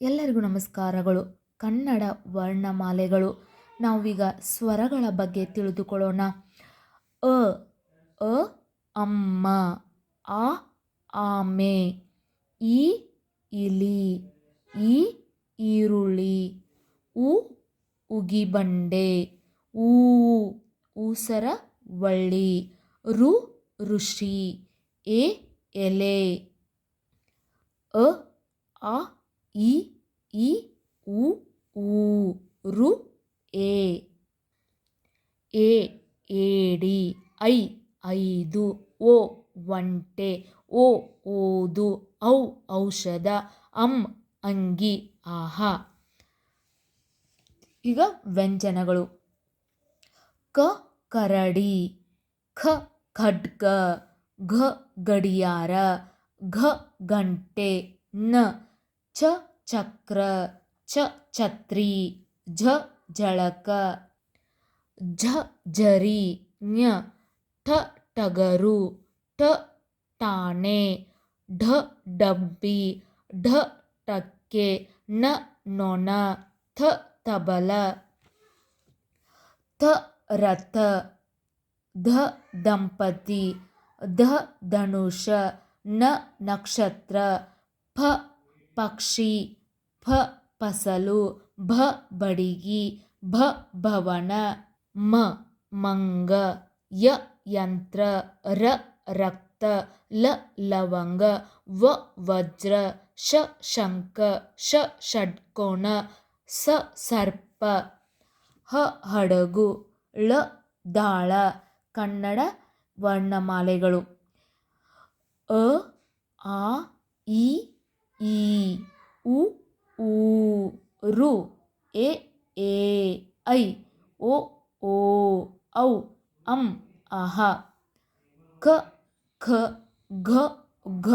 ಎಲ್ಲರಿಗೂ ನಮಸ್ಕಾರಗಳು. ಕನ್ನಡ ವರ್ಣಮಾಲೆಗಳು. ನಾವೀಗ ಸ್ವರಗಳ ಬಗ್ಗೆ ತಿಳಿದುಕೊಳ್ಳೋಣ. ಅ ಅ, ಅಮ್ಮ, ಆ, ಆಮೆ, ಈ, ಇಲಿ, ಈ, ಈರುಳ್ಳಿ, ಉ, ಉಗಿಬಂಡೆ, ಊ ಊಸರ ವಳ್ಳಿ ರು, ಋಷಿ, ಎ, ಎಲೆ, ಅ, ಆ ಇ ಇ, ಉ ಊ ರು, ಎ. ಎ ಏಡಿ ಐ, ಐದು, ಓ, ಒಂಟೆ, ಓ, ಓದು, ಔ, ಔಷಧ, ಅಂ, ಅಂಗಿ, ಆಹಾ. ಈಗ ವ್ಯಂಜನಗಳು. ಕ, ಕರಡಿ. ಖ, ಖಡ್ಗ. ಘ, ಗಡಿಯಾರ. ಘ, ಗಂಟೆ. ನ, ಚ ಚಕ್ರ ಚ ಛತ್ರಿ ಝ ಜಳಕ ಝ ಜರಿ ಞ ಠ ಟಗರು ಠ ಟಾಣೆ ಢ ಡಬ್ಬಿ ಢ ಟಕ್ಕೆ ನ ನೊಣ ಥ ತಬಲ ಥ ರಥ ಧ ದಂಪತಿ ಧ ಧನುಷ ನ ನಕ್ಷತ್ರ ಫ ಪಕ್ಷಿ ಫ ಫಸಲು ಭ ಬಡಿಗಿ, ಭ ಭವನ, ಮ ಮಂಗ, ಯ ಯಂತ್ರ, ರ ರಕ್ತ, ಲ ಲವಂಗ, ವ ವಜ್ರ, ಶ ಶಂಕ ಶ ಷಡ್ಕೋಣ, ಸ ಸರ್ಪ, ಹ ಹಡಗು, ಳ ದಾಳ, ಕನ್ನಡ ವರ್ಣಮಾಲೆಗಳು. ಅ, ಆ ಇ ಈ ಉ ಊ ರು ಎ ಏ ಐ ಓ ಓ ಔ ಅಂ ಅಹ ಕ ಖ ಘ ಘ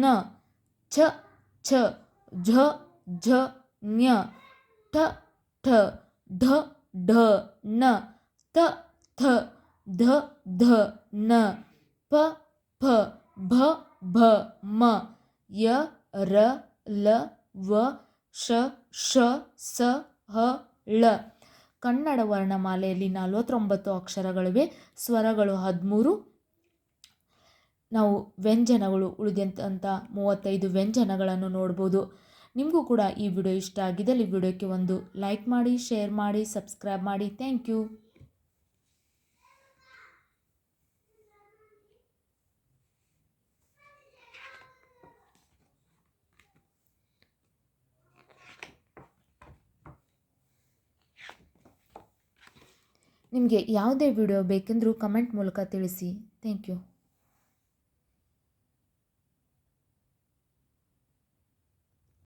ನ ಛ ಛ ಝ ಝ ಞ ಠ ಠ ಢ ಢ ಣ ತ ಥ ಧ ಧ ನ ಪ ಫ ಭ ಭ ಮ ಯ ರ ಲ ವ ಶ ಶ, ಸ, ಹ, ಳ. ಕನ್ನಡ ವರ್ಣಮಾಲೆಯಲ್ಲಿ ನಲವತ್ತೊಂಬತ್ತು ಅಕ್ಷರಗಳಿವೆ. ಸ್ವರಗಳು ಹದಿಮೂರು. ನಾವು ವ್ಯಂಜನಗಳು ಉಳಿದಂಥ ಮೂವತ್ತೈದು ವ್ಯಂಜನಗಳನ್ನು ನೋಡ್ಬೋದು. ನಿಮಗೂ ಕೂಡ ಈ ವಿಡಿಯೋ ಇಷ್ಟ ಆಗಿದ್ದಲ್ಲಿ ವಿಡಿಯೋಕ್ಕೆ ಒಂದು ಲೈಕ್ ಮಾಡಿ, ಶೇರ್ ಮಾಡಿ, ಸಬ್ಸ್ಕ್ರೈಬ್ ಮಾಡಿ. Thank you. ನಿಮಗೆ ಯಾವುದೇ ವಿಡಿಯೋ ಬೇಕೆಂದರೂ ಕಮೆಂಟ್ ಮೂಲಕ ತಿಳಿಸಿ. Thank you.